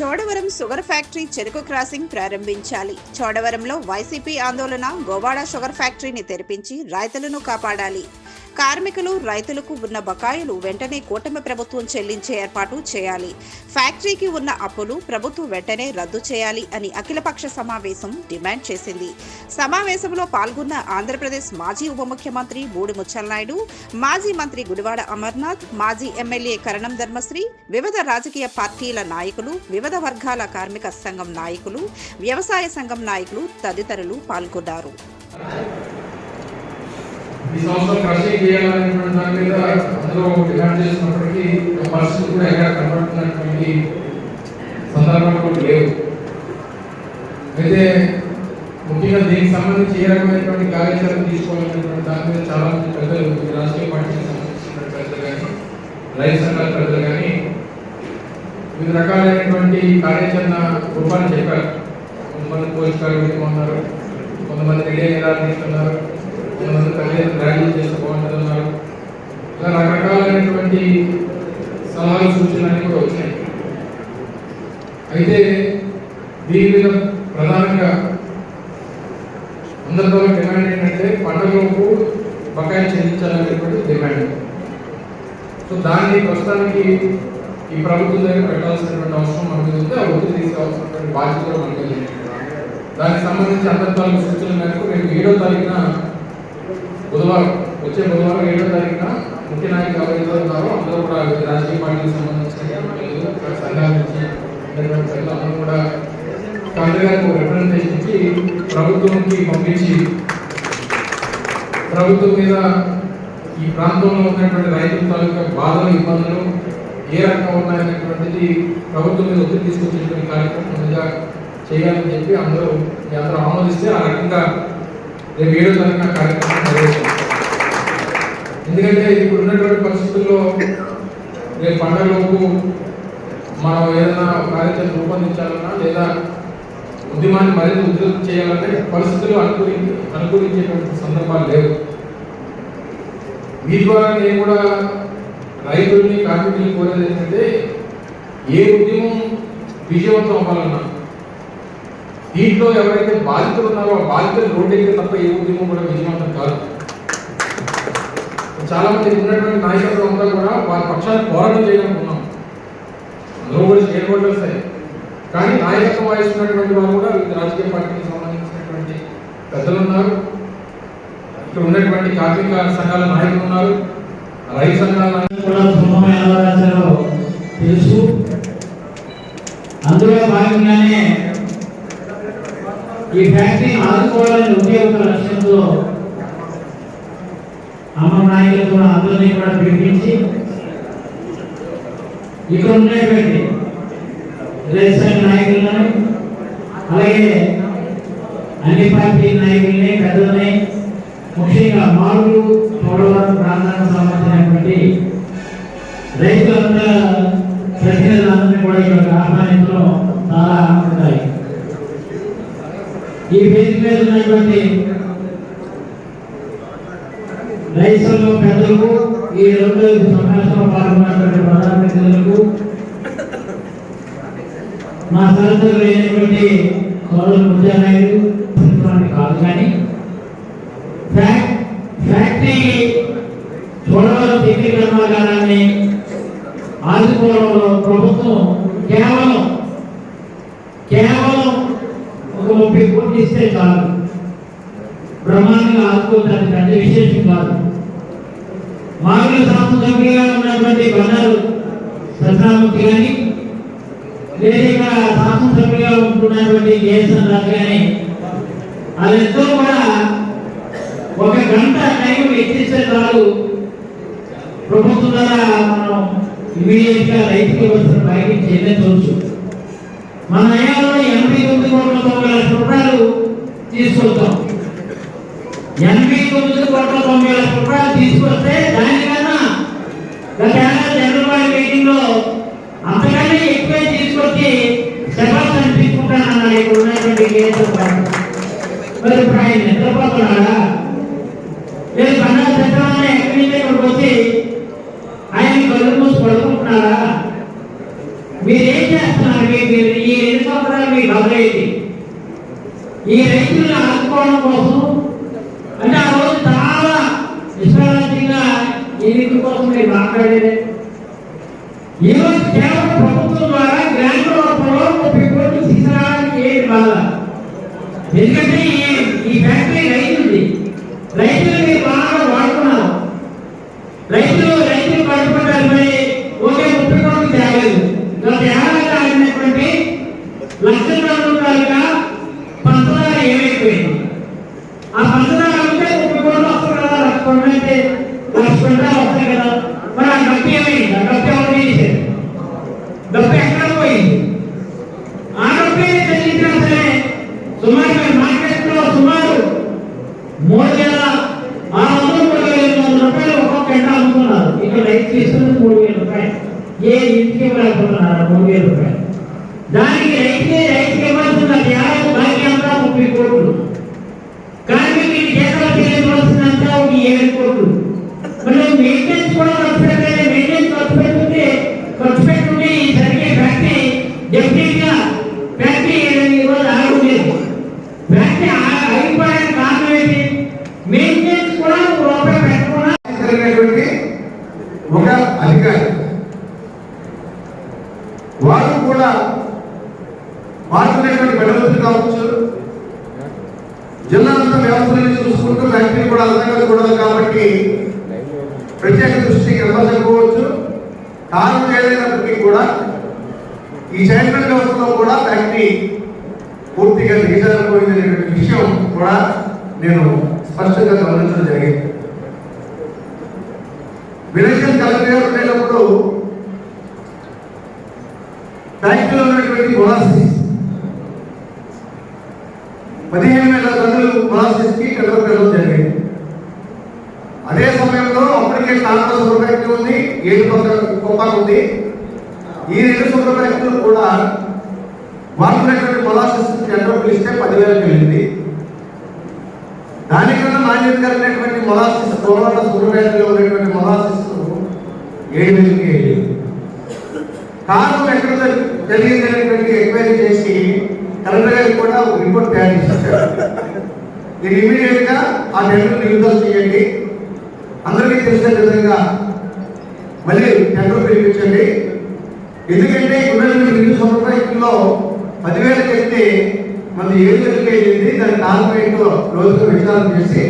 Chodavaram sugar factory చెరుకు crushing ప్రారంభించాలి. చోడవరంలో వైసీపీ ఆందోళన గోవాడ షుగర్ ఫ్యాక్టరీని తెరిపించి రైతులను కాపాడాలి. కార్మికులు రైతులకు ఉన్న బకాయిలు వెంటనే కూటమి ప్రభుత్వం చెల్లించే ఏర్పాటు చేయాలి. ఫ్యాక్టరీకి ఉన్న అప్పులు ప్రభుత్వం వెంటనే రద్దు చేయాలి అని అఖిలపక్ష సమావేశం డిమాండ్ చేసింది. సమావేశంలో పాల్గొన్న ఆంధ్రప్రదేశ్ మాజీ ఉప ముఖ్యమంత్రి బూడి ముచ్చలనాయుడు మాజీ మంత్రి గుడివాడ అమర్నాథ్ మాజీ ఎమ్మెల్యే కరణం ధర్మశ్రీ వివిధ రాజకీయ పార్టీల నాయకులు వివిధ వర్గాల కార్మిక సంఘం నాయకులు వ్యవసాయ సంఘం నాయకులు తదితరులు పాల్గొన్నారు. ఈ సంవత్సరం క్రషింగ్ చేయాలనేటువంటి దాని మీద అందరూ డిమాండ్ చేసినప్పటికీ ఆ పరిస్థితి కూడా ఎక్కడ కనబడుతున్నటువంటి సందర్భాలు కూడా లేవు అయితే ముఖ్యంగా దీనికి సంబంధించి ఏ రకమైనటువంటి కార్యాచరణ తీసుకోవాలనేటువంటి దాని మీద చాలా మంది పెద్దలు రాజకీయ పార్టీకి సంబంధించిన పెద్దలు కానీ రైతు సంఘాల పెద్దలు కానీ వివిధ రకాలైనటువంటి కార్యాచరణ రూపాన్ని చెప్పారు. కొంతమంది పోషకాలు పెట్టుకున్నారు కొంతమంది రిలే నిరాకరిస్తున్నారు. కొంతమంది తల్లిదండ్రులు ర్యాలీ చేస్తే బాగుంటుందన్నారు. ఇలా రకరకాలైనటువంటి సలహాలు సూచనలు కూడా వచ్చాయి అయితే దీని మీద ప్రధానంగా అందరితో డిమాండ్ ఏంటంటే పంటలకు బకాయి చెల్లించాలనేటువంటి డిమాండ్ సో దాన్ని ప్రస్తుతానికి ఈ ప్రభుత్వం దగ్గర పెట్టాల్సినటువంటి అవసరం మనకు ఉంది. ఆ ఒత్తిడి తీసుకోవాల్సినటువంటి బాధ్యత కూడా మనకి దానికి సంబంధించి అందరి తాలూకు సూచనల మేరకు రేపు ఏడో తారీఖున బుధవారం వచ్చే బుధవారం ఏడో తారీఖున ముఖ్య నాయకులు ఎవరైతే ఉన్నారో అందరూ కూడా వివిధ రాజకీయ పార్టీకి సంబంధించిన సంఘాల నుంచి అందరూ కూడా కలెక్టర్ గారికి రిప్రజెంటేషన్ ఇచ్చి ప్రభుత్వంకి పంపించి ప్రభుత్వం మీద ఈ ప్రాంతంలో ఉన్నటువంటి రైతుల తాలూకా బాధలు ఇబ్బందులు ఏ రకంగా ఉన్నాయనేటువంటిది ప్రభుత్వం మీద ఒత్తిడి తీసుకొచ్చేటువంటి కార్యక్రమం ముందుగా చేయాలని చెప్పి అందరూ యాత్ర అందరూ ఆమోదిస్తే ఆ రకంగా రేపు ఏడో తారీఖున కార్యక్రమం నిర్వహిస్తాం ఎందుకంటే ఇప్పుడు ఉన్నటువంటి పరిస్థితుల్లో రేపు పండగలోపు మనం ఏదైనా కార్యాచరణ రూపొందించాలన్నా లేదా ఉద్యమాన్ని మరింత ఉద్యోగం చేయాలంటే పరిస్థితులు అనుకూలి అనుకూలించేటువంటి సందర్భాలు లేవు. మీ ద్వారా నేను కూడా రైతుల్ని కార్మికుల్ని కోరేది ఏంటంటే ఏ ఉద్యమం విజయవంతం అవ్వాలన్నా దీంట్లో ఎవరైతే బాధితులు ఉన్నారో ఆ బాధితులు రోడ్డెక్కితే తప్ప ఏ ఉద్యమం కూడా విజయవంతం కాదు. చాలా మంది ఉన్నటువంటి నాయకులు అంతా కూడా వారి పక్షాన్ని పోరాటం చేయడానికి ఉన్నాం. అందులో కూడా స్టేట్ వస్తాయి కానీ నాయకత్వం వహిస్తున్నటువంటి వారు కూడా వివిధ రాజకీయ పార్టీకి సంబంధించినటువంటి పెద్దలు ఉన్నారు ఇక్కడ ఉన్నటువంటి కార్మిక సంఘాల నాయకులు ఉన్నారు. రైతు సంఘాల నాయకులు తెలుసు. అందులో భాగంగానే ఈ ఫ్యాక్టరీ ఆదుకోవాలని ఉద్యోగ లక్ష్యంతో అమ్మ నాయకులు అందరినీ కూడా పిలిపించి ఇక్కడ ఉండేటువంటి రైతాంగ నాయకులను అలాగే అన్ని పార్టీ నాయకుల్ని పెద్దల్ని ముఖ్యంగా మారులు చోడవరం ప్రాంతానికి సంబంధించినటువంటి రైతులంతా ప్రతినిధులందరినీ కూడా ఇక్కడ ఆహ్వానించడం చాలా ఆనందదాయి ఈ వేదిక మీద ఉన్నటువంటి రైతులు పెద్దలకు ఈ రెండు సమావేశంలో పాల్గొన్నటువంటి ప్రధానమంత్రులకు మా సహచరులు అయినటువంటి సోదరు ముద్దానాయుడు కాదు కానీ ఫ్యాక్టరీ చూడవల శక్తి కర్మాగారాన్ని ఆదుకోవడంలో ప్రభుత్వం కేవలం కేవలం ముప్పై కోట్లు ఇస్తే చాలు. బ్రహ్మాండంగా ఆదుకోవడానికి పెద్ద విశేషం కాదు. మామూలు శాసనసభ్యులుగా ఉన్నటువంటి బండారు సత్యనామూర్తి కానీ లేదా ఇక్కడ శాసనసభ్యులుగా ఉంటున్నటువంటి జయసన్ రాజు కానీ వాళ్ళిద్దరూ కూడా ఒక గంట టైం ఎక్కిస్తే చాలు. ప్రభుత్వం ద్వారా మనం ఇమీడియట్గా రైతుకి వస్తున్న బయటికి చెల్లించవచ్చు మన నయాలో ఎనభై తొమ్మిది కోట్ల తొంభై లక్షల రూపాయలు తీసుకొస్తాం ఎనభై తొమ్మిది కోట్ల తొంభై లక్షల రూపాయలు తీసుకొస్తే దానికన్నా గత ఏడాది చంద్రబాబు మీటింగ్లో అంతకంటే ఎక్కువే తీసుకొచ్చి శబాస్ అనిపించుకుంటానన్నాడు ఇక్కడ ఉన్నటువంటి కేసు మరి ఇప్పుడు ఆయన నిద్రపోతున్నాడా లేదు కన్నా చక్రాన్ని ఎక్కడి నుంచి ఇక్కడికి వచ్చి ఆయన కళ్ళు మూసి పడుకుంటున్నారా మీరేం చేస్తున్నారు మీరు మొదలైంది ఈ రైతులను ఆదుకోవడం కోసం అంటే ఆ రోజు చాలా విశ్రాంతిగా ఎన్నికల కోసం నేను మాట్లాడేది ఈ రోజు కేవలం ప్రభుత్వం ద్వారా గ్రాంట్ రూపంలో ముప్పై కోట్లు తీసుకురావడానికి ఏది బాధ ఎందుకంటే ఈ ఈ ఫ్యాక్టరీ రైతుది రైతులు మీరు బాగా వాడుకున్నారు రైతులు రైతులు పట్టుకుంటారు మరి ఒకే ముప్పై కోట్లు తేలేదు గత ఏడాది ఆడినటువంటి లక్షల రూపాయలుగా పంచదార ఏమైపోయింది ఆ పంచదార ఉంటే ముప్పై కోట్లు వస్తుంది కదా లక్ష కోట్లు అయితే లక్ష కోట్లు వస్తాయి కదా మరి ఆ డబ్బు ఏమైంది ఆ డబ్బు ఎవరు చేశారు డబ్బు ఎక్కడ పోయింది ఆ డబ్బు ఏది చెల్లించినా సరే సుమారు మీరు మార్కెట్లో సుమారు మూడు వేల ఆరు వందలు మూడు వేల ఎనిమిది వందల రూపాయలు ఒక్కొక్క గంట అమ్ముతున్నారు ఇక్కడ రైతు తీసుకుని మూడు వేల రూపాయలు ఏ ఇంటికి ఇవ్వలేకపోతున్నారు మూడు వేల రూపాయలు దానికి రైతుకి రైతుకి ఇవ్వాల్సిన ఏడాది బాకీ అంతా ముప్పై కోట్లు కార్మికులకి జీతాలు చెల్లించవలసినంత ఒక ఏడు కోట్లు మరి మెయింటెనెన్స్ కూడా ఖర్చు పెట్టాలి మెయింటెనెన్స్ ఖర్చు పెట్టుకుంటే ఖర్చు పెట్టుకుంటే ఈ జరిగే ఫ్యాక్టరీ డెఫినెట్గా ఫ్యాక్టరీ ఈ రోజు ఆగుండేది ఫ్యాక్టరీ ఆ- ఆగిపోవడానికి కారణం ఏంటి మెయింటెనెన్స్ కూడా ఒక రూపాయి పెట్టకుండా కలిగినటువంటి ఒక అధికారి వారు కూడా వాడుతున్నటువంటి బెడవతులు కావచ్చు జిల్లా అంతా వ్యవస్థలను చూసుకుంటూ ఫ్యాక్టరీ కూడా అందంగా కూడదు ప్రత్యేక దృష్టి ఇవ్వకపోవచ్చు కారణం ఏదైనప్పటికీ కూడా ఈ చైర్మన్ వ్యవస్థలో కూడా ఫ్యాక్టరీ పూర్తిగా దిగజారిపోయిందనేటువంటి విషయం కూడా నేను స్పష్టంగా గమనించడం జరిగింది. విలేషన్ కలెక్టర్ ఉండేటప్పుడు ఫ్యాక్టరీలో ఉన్నటువంటి మొలాసిస్ పదిహేను వేల టన్నులు మొలాసిస్కి టెండర్ పెట్టడం జరిగింది అదే సమయంలో అప్పటికే కాంగ్రెస్ సూపర్ ఫ్యాక్టరీ ఉంది ఏడు పక్కన కుప్పాలు ఉంది. ఈ రెండు సూపర్ ఫ్యాక్టరీలు కూడా వాడుతున్నటువంటి మొలాసిస్ జనరల్ పిలిస్తే పదివేలకు వెళ్ళింది. దానికన్నా నాణ్యత కలిగినటువంటి మొలాసిస్ కోలాట సూర్యవేదలో ఉన్నటువంటి మొలాసిస్ ఏడు వేలకి వెళ్ళింది. కారణం ఎక్కడ తెలియదు అనేటువంటి ఎంక్వైరీ చేసి కలెక్టర్ గారికి కూడా రిపోర్ట్ తయారు చేశారు. ఇది ఇమీడియట్గా ఆ టెండర్ విడుదల చేయండి. అందరికీ తెలిసిన విధంగా మళ్ళీ టెండర్ పిలిపించండి ఎందుకంటే ఉన్నటువంటి రెండు సంవత్సరాల్లో పదివేలకు వెళ్తే మన ఏడు వేలకి వెళ్ళింది దాని కారణం ఏంటో రోజుకు విచారణ చేసి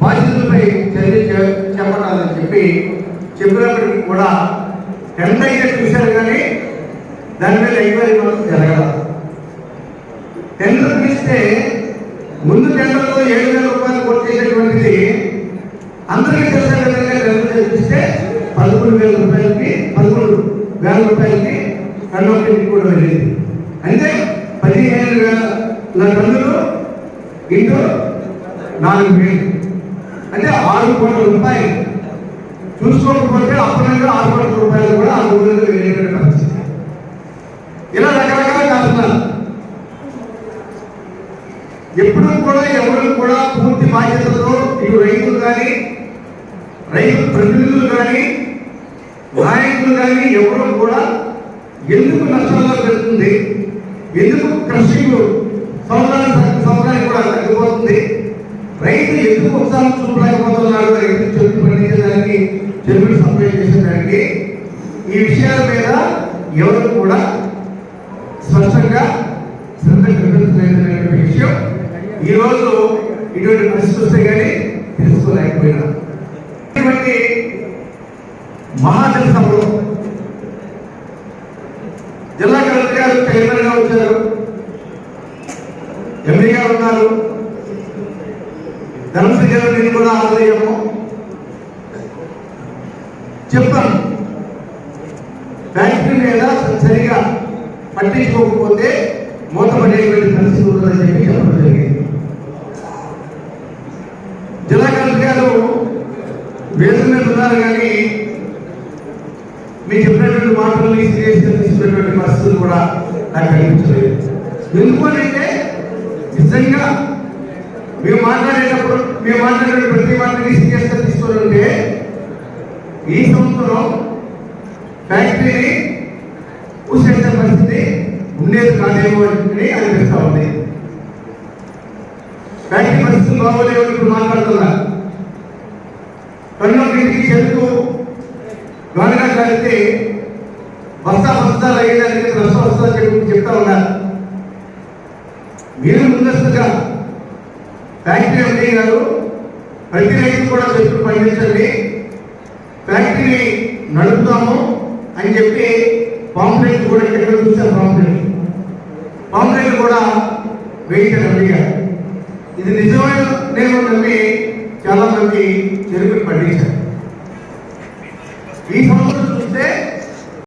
బాధ్యతలపై చర్య చే- చేపట్టాలని చెప్పి చెప్పినప్పటికీ కూడా టెండర్ అయితే చూశారు కానీ దాని మీద ఎంక్వైరీ మాత్రం జరగదు టెండర్ పిలిస్తే ముందు టెండర్లో ఏడు వేల రూపాయలు కొట్టేసేటువంటిది అందరికీ తెలిసే విధంగా రెవెన్యూ ఇస్తే పదమూడు వేల రూపాయలకి పదకొండు వేల రూపాయలకి కన్నోటికి కూడా వెళ్ళింది అంటే పదిహేను వేల టన్నులు ఇంటూ నాలుగు వేలు. అంటే ఆరు కోట్ల రూపాయలు. చూసుకోకపోతే అప్పటికే ఆరు కోట్ల రూపాయలు కూడా ఆ రోజుల్లో వెళ్ళేటువంటి పరిస్థితి. ఇలా రకరకాల కారణాలు ఎప్పుడు కూడా ఎవరు కూడా పూర్తి బాధ్యతతో ఇటు రైతులు కానీ రైతు ప్రతినిధులు కానీ నాయకులు కానీ ఎవరు కూడా ఎందుకు నష్టాల్లో పెడుతుంది? ఎందుకు కృషికు సంవత్సరానికి సంవత్సరానికి కూడా తగ్గిపోతుంది? రైతు ఎందుకు ఉత్సాహం చూపలేకపోతున్నాడు రైతు చెరుకు పండించడానికి చెరుకులు సప్లై చేసేదానికి. ఈ విషయాల మీద ఎవరు కూడా స్పష్టంగా శ్రద్ధ చూపించలేదనే విషయం. ఈ ఇటువంటి పరిస్థితి వస్తే కానీ తెలుసుకోలేకపోయినా. ఇటువంటి మహాజన సభలో జిల్లా కలెక్టర్ గారు చైర్మన్గా వచ్చారు. ఎంపీ గారు ఉన్నారు. ధనశ్రీ గారు నేను కూడా ఆదాయము చెప్పాను. ఫ్యాక్టరీ మీద సరిగా పట్టించుకోకపోతే మూతపడేటువంటి పరిస్థితి ఉంటుందని చెప్పి చెప్పడం జరిగింది. జిల్లా కలెక్టర్ గారు వేదిక మీద ఉన్నారు కానీ మీకు చెప్పినటువంటి మాటల్ని సీరియస్గా తీసుకున్నటువంటి పరిస్థితులు కూడా నాకు కనిపించలేదు. ఎందుకు అంటే నిజంగా మేము మాట్లాడేటప్పుడు మేము మాట్లాడే ప్రతి మాటని సీరియస్గా తీసుకోవాలంటే ఈ సంవత్సరం ఫ్యాక్టరీని మూసేసే పరిస్థితి ఉండేది కాదేమో అని అనిపిస్తా ఉంది. ఫ్యాక్టరీ పరిస్థితులు బాగోలేవు ఇప్పుడు మాట్లాడుతున్నారు. కన్ను ఇంటికి చెరుకు గోడగా కలిగితే బస్తా బస్తాలు అయ్యేదానికి నష్టం వస్తుందని చెప్పి చెప్తా ఉన్నారు. మీరు ముందస్తుగా ఫ్యాక్టరీ ఎండీ గారు ప్రతి రైతు కూడా చెట్లు పండించండి. ఫ్యాక్టరీ నడుపుతాము అని చెప్పి పాంప్లెట్ కూడా ఇక్కడ చూసాం పాంప్లెట్ పాంప్లెట్ కూడా వేయించారు ఎండీ